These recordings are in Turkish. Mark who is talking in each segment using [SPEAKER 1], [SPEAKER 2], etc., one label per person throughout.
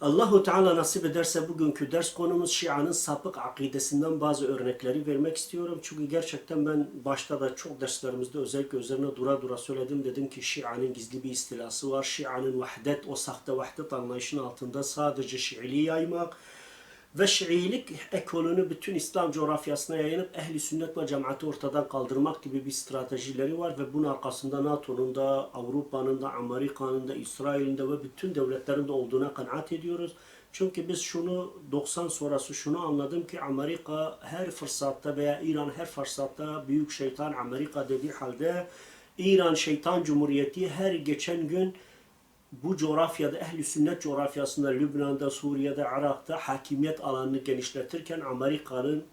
[SPEAKER 1] Allahu Teala nasip ederse bugünkü ders konumuz Şia'nın sapık akidesinden bazı örnekleri vermek istiyorum. Çünkü gerçekten ben başta da çok derslerimizde özellikle üzerine dura dura söyledim. Dedim ki Şia'nın gizli bir istilası var. Şia'nın vahdet, o sahte vahdet anlayışının altında sadece Şiiliği yaymak ve Şiilik ekolünü bütün İslam coğrafyasına yayınıp ehli sünnet ve cemaati ortadan kaldırmak gibi bir stratejileri var ve bunun arkasında NATO'nun da, Avrupa'nın da, Amerika'nın da, İsrail'in de ve bütün devletlerin de olduğuna kanaat ediyoruz. Çünkü biz şunu 90 sonrası şunu anladım ki Amerika her fırsatta veya İran her fırsatta büyük şeytan Amerika dediği halde İran şeytan cumhuriyeti her geçen gün bu coğrafyada ehli sünnet coğrafyasında Lübnan'da, Suriye'de, Irak'ta hakimiyet alanını genişletirken Amerika'nın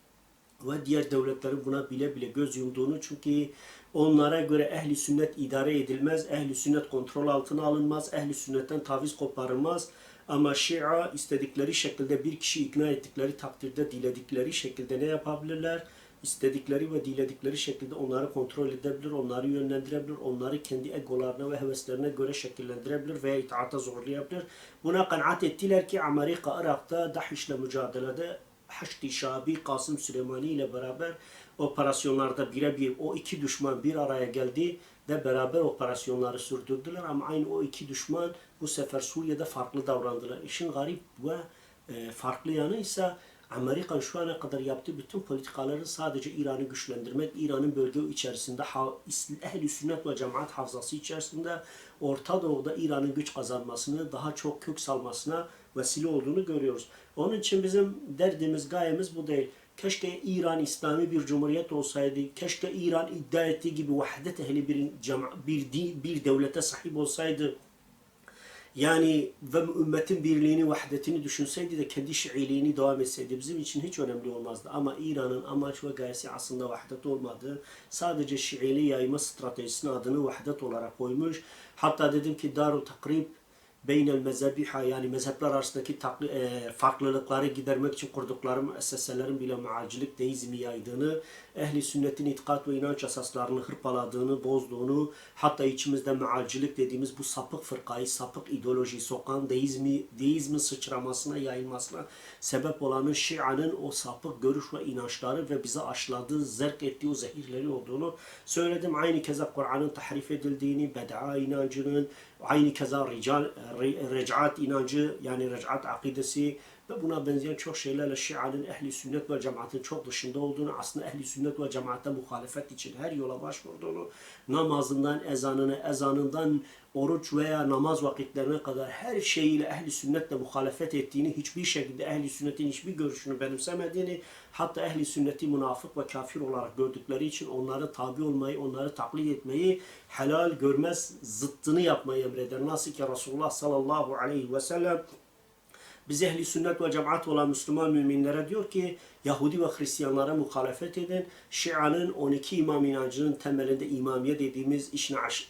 [SPEAKER 1] ve diğer devletlerin buna bile bile göz yumduğunu çünkü onlara göre ehli sünnet idare edilmez, ehli sünnet kontrol altına alınmaz, ehli sünnetten taviz koparılmaz. Ama Şia istedikleri şekilde bir kişi ikna ettikleri takdirde diledikleri şekilde ne yapabilirler? İstedikleri ve diledikleri şekilde onları kontrol edebilir, onları yönlendirebilir, onları kendi egolarına ve heveslerine göre şekillendirebilir veya itaata zorlayabilir. Buna kanaat ettiler ki Amerika Irak'ta DAEŞ'le mücadelede Haçlı Şabi Kasım Süleymani ile beraber operasyonlarda birebir o iki düşman bir araya geldi ve beraber operasyonları sürdürdüler ama aynı o iki düşman bu sefer Suriye'de farklı davrandılar. İşin garip ve e, farklı yanı ise Amerika şu ana kadar yaptığı bütün politikaları sadece İran'ı güçlendirmek, İran'ın bölge içerisinde ehli sünnet ve cemaat havzası içerisinde Orta Doğu'da İran'ın güç kazanmasını, daha çok kök salmasına vesile olduğunu görüyoruz. Onun için bizim derdimiz, gayemiz bu değil. Keşke İran İslami bir cumhuriyet olsaydı, keşke İran iddia ettiği gibi vahdet ehli bir, bir, bir devlete sahip olsaydı, yani ve ümmetin birliğini, vahdetini düşünseydi de kendi şiiliğini devam etseydi bizim için hiç önemli olmazdı. Ama İran'ın amaç ve gayesi aslında vahdet olmadı. Sadece şiili yayma stratejisinin adını vahdet olarak koymuş. Hatta dedim ki Daru Takrib beynel mezhebiha yani mezhepler arasındaki takli, e, farklılıkları gidermek için kurdukları müesseselerin bile mealcilik deizmi yaydığını, ehli sünnetin itikat ve inanç esaslarını hırpaladığını, bozduğunu, hatta içimizde mealcilik dediğimiz bu sapık fırkayı, sapık ideolojiyi sokan deizmi, deizmin sıçramasına, yayılmasına sebep olanın Şia'nın o sapık görüş ve inançları ve bize aşıladığı, zerk ettiği o zehirleri olduğunu söyledim. Aynı keza Kur'an'ın tahrif edildiğini, bed'a inancının, aynı keza rical, rec'at inancı yani rec'at akidesi ve buna benzeyen çok şeylerle Şia'nın ehli sünnet ve cemaatin çok dışında olduğunu, aslında ehli sünnet ve cemaate muhalefet için her yola başvurduğunu, namazından ezanını, ezanından oruç veya namaz vakitlerine kadar her şeyiyle ehli sünnetle muhalefet ettiğini, hiçbir şekilde ehli sünnetin hiçbir görüşünü benimsemediğini, hatta ehli sünneti münafık ve kafir olarak gördükleri için onları tabi olmayı, onları taklit etmeyi helal görmez, zıttını yapmayı emreder. Nasıl ki Resulullah sallallahu aleyhi ve sellem biz ehli sünnet ve cemaat olan Müslüman müminlere diyor ki Yahudi ve Hristiyanlara muhalefet edin. Şia'nın 12 imam inancının temelinde imamiye dediğimiz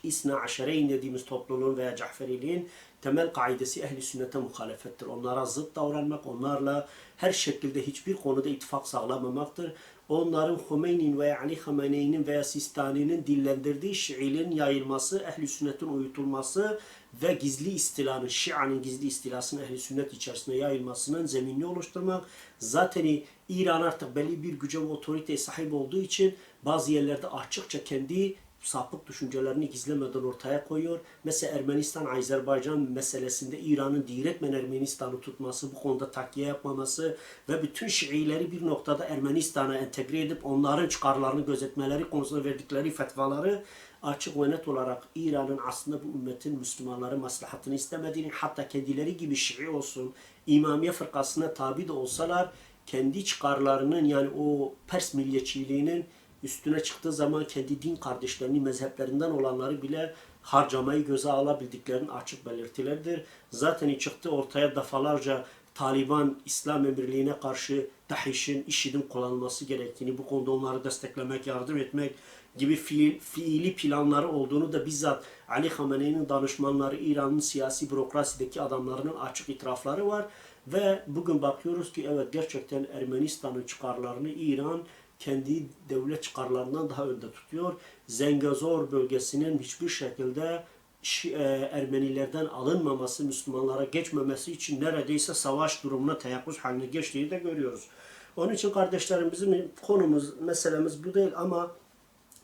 [SPEAKER 1] İsna Aşereyn dediğimiz topluluğun veya Caferiliğin temel kaidesi ehli sünnete muhalefettir. Onlara zıt davranmak, onlarla her şekilde hiçbir konuda ittifak sağlamamaktır. Onların Hümeyni'nin veya Ali Hamene'nin veya Sistani'nin dillendirdiği Şiilin yayılması, ehli sünnetin uyutulması ve gizli istilanın, Şia'nın gizli istilasının ehli sünnet içerisinde yayılmasının zeminini oluşturmak. Zaten İran artık belli bir güce ve otoriteye sahip olduğu için bazı yerlerde açıkça kendi sapık düşüncelerini gizlemeden ortaya koyuyor. Mesela Ermenistan, Azerbaycan meselesinde İran'ın direktmen Ermenistan'ı tutması, bu konuda takviye yapmaması ve bütün Şiileri bir noktada Ermenistan'a entegre edip onların çıkarlarını gözetmeleri konusunda verdikleri fetvaları açık ve net olarak İran'ın aslında bu ümmetin Müslümanların maslahatını istemediğini hatta kendileri gibi Şii olsun, İmamiye fırkasına tabi de olsalar kendi çıkarlarının yani o Pers milliyetçiliğinin üstüne çıktığı zaman kendi din kardeşlerini, mezheplerinden olanları bile harcamayı göze alabildiklerini açık belirtilerdir. Zaten çıktı ortaya defalarca Taliban İslam emirliğine karşı DAEŞ'in, IŞİD'in kullanılması gerektiğini, bu konuda onları desteklemek, yardım etmek gibi fiil, fiili planları olduğunu da bizzat Ali Khamenei'nin danışmanları, İran'ın siyasi bürokrasideki adamlarının açık itirafları var. Ve bugün bakıyoruz ki evet gerçekten Ermenistan'ın çıkarlarını İran kendi devlet çıkarlarından daha önde tutuyor. Zengezor bölgesinin hiçbir şekilde e, Ermenilerden alınmaması, Müslümanlara geçmemesi için neredeyse savaş durumuna teyakkuz haline geçtiği de görüyoruz. Onun için kardeşlerim bizim konumuz, meselemiz bu değil ama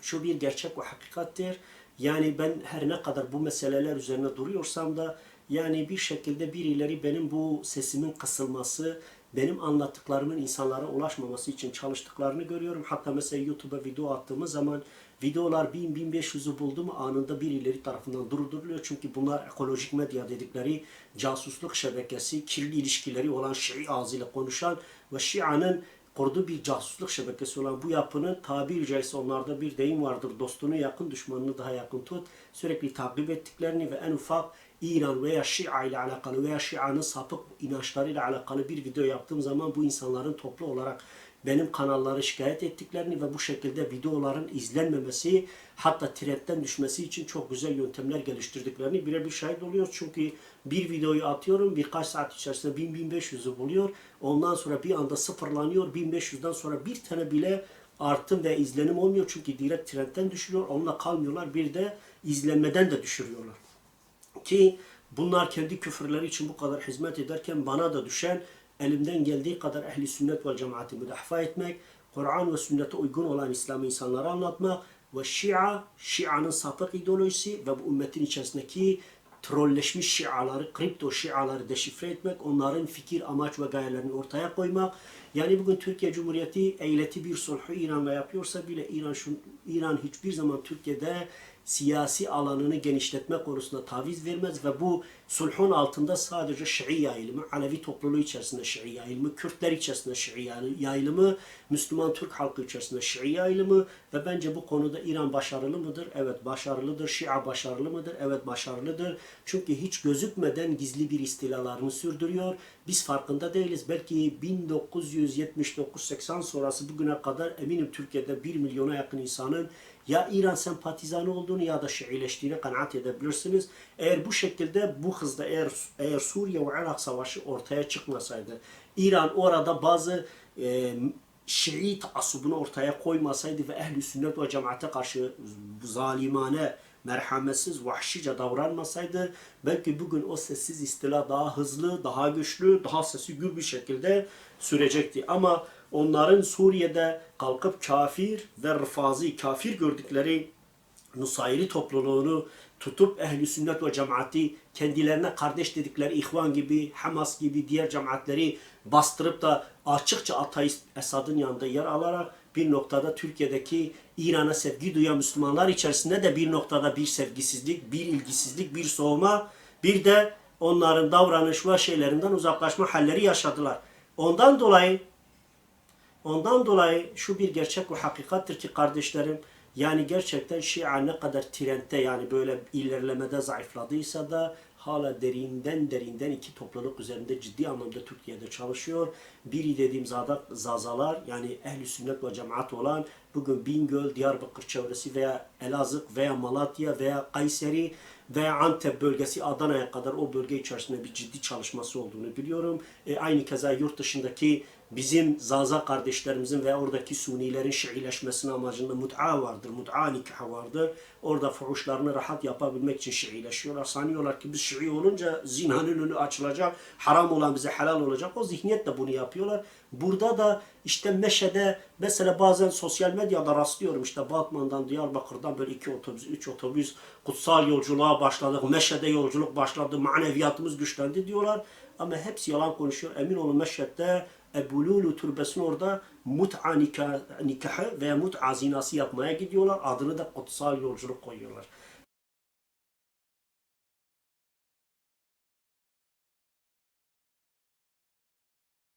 [SPEAKER 1] şu bir gerçek ve hakikattir. Yani ben her ne kadar bu meseleler üzerine duruyorsam da yani bir şekilde birileri benim bu sesimin kısılması, benim anlattıklarımın insanlara ulaşmaması için çalıştıklarını görüyorum. Hatta mesela YouTube'a video attığımız zaman videolar 1000-1500'ü buldu mu anında birileri tarafından durduruluyor. Çünkü bunlar ekolojik medya dedikleri casusluk şebekesi, kirli ilişkileri olan Şii ağzıyla konuşan ve Şia'nın kurduğu bir casusluk şebekesi olan bu yapının tabiri caizse onlarda bir deyim vardır. Dostunu yakın, düşmanını daha yakın tut. Sürekli takip ettiklerini ve en ufak İran veya Şia ile alakalı veya Şia'nın sapık inançlarıyla alakalı bir video yaptığım zaman bu insanların toplu olarak benim kanalları şikayet ettiklerini ve bu şekilde videoların izlenmemesi hatta trendten düşmesi için çok güzel yöntemler geliştirdiklerini birebir şahit oluyoruz. Çünkü bir videoyu atıyorum birkaç saat içerisinde 1000-1500'ü buluyor. Ondan sonra bir anda sıfırlanıyor. 1500'den sonra bir tane bile artım ve izlenim olmuyor. Çünkü direkt trendten düşürüyor. Onunla kalmıyorlar. Bir de izlenmeden de düşürüyorlar. Ki bunlar kendi küfürleri için bu kadar hizmet ederken bana da düşen elimden geldiği kadar ehli sünnet ve cemaati müdafaa etmek, Kur'an ve sünnete uygun olan İslam'ı insanlara anlatmak ve Şia, Şia'nın sapık ideolojisi ve bu ümmetin içerisindeki trolleşmiş Şiaları, kripto Şiaları deşifre etmek, onların fikir, amaç ve gayelerini ortaya koymak. Yani bugün Türkiye Cumhuriyeti eyleti bir sulhu İran'la yapıyorsa bile İran, şu, İran hiçbir zaman Türkiye'de siyasi alanını genişletme konusunda taviz vermez ve bu sulhun altında sadece Şii yayılımı, Alevi topluluğu içerisinde Şii yayılımı, Kürtler içerisinde Şii yayılımı, Müslüman Türk halkı içerisinde Şii yayılımı ve bence bu konuda İran başarılı mıdır? Evet başarılıdır. Şia başarılı mıdır? Evet başarılıdır. Çünkü hiç gözükmeden gizli bir istilalarını sürdürüyor. Biz farkında değiliz. Belki 1979-80 sonrası bugüne kadar eminim Türkiye'de 1 milyona yakın insanın ya İran sempatizanı olduğunu ya da Şiileştiğine kanaat edebilirsiniz. Eğer bu şekilde bu hızda eğer, eğer Suriye ve Irak savaşı ortaya çıkmasaydı, İran orada bazı e, Şii taassubunu ortaya koymasaydı ve ehli sünnet ve cemaate karşı zalimane, merhametsiz, vahşice davranmasaydı belki bugün o sessiz istila daha hızlı, daha güçlü, daha sesi gür bir şekilde sürecekti. Ama onların Suriye'de kalkıp kafir ve rıfazi, kafir gördükleri Nusayri topluluğunu tutup ehli sünnet ve cemaati kendilerine kardeş dedikleri ihvan gibi, Hamas gibi diğer cemaatleri bastırıp da açıkça ateist Esad'ın yanında yer alarak bir noktada Türkiye'deki İran'a sevgi duyan Müslümanlar içerisinde de bir noktada bir sevgisizlik, bir ilgisizlik, bir soğuma, bir de onların davranış ve şeylerinden uzaklaşma halleri yaşadılar. Ondan dolayı Ondan dolayı şu bir gerçek ve hakikattir ki kardeşlerim yani gerçekten Şia ne kadar trendte yani böyle ilerlemede zayıfladıysa da hala derinden derinden iki topluluk üzerinde ciddi anlamda Türkiye'de çalışıyor. Biri dediğim zada, zazalar yani ehli sünnet ve cemaat olan bugün Bingöl, Diyarbakır çevresi veya Elazığ veya Malatya veya Kayseri veya Antep bölgesi Adana'ya kadar o bölge içerisinde bir ciddi çalışması olduğunu biliyorum. E, aynı keza yurt dışındaki bizim Zaza kardeşlerimizin ve oradaki Sunilerin Şiileşmesinin amacında mut'a vardır, mut'a nikahı vardır. Orada fuhuşlarını rahat yapabilmek için Şiileşiyorlar. Sanıyorlar ki biz Şii olunca zinanın önü açılacak, haram olan bize helal olacak. O zihniyetle bunu yapıyorlar. Burada da işte Meşe'de mesela bazen sosyal medyada rastlıyorum işte Batman'dan Diyarbakır'dan böyle iki otobüs, üç otobüs kutsal yolculuğa başladık. Meşe'de yolculuk başladı, maneviyatımız güçlendi diyorlar. Ama hepsi yalan konuşuyor. Emin olun Meşhed'de Ebu Lulu türbesinin orada mut'a nikah, nikahı veya mut'a zinası yapmaya gidiyorlar. Adını da kutsal yolculuk koyuyorlar.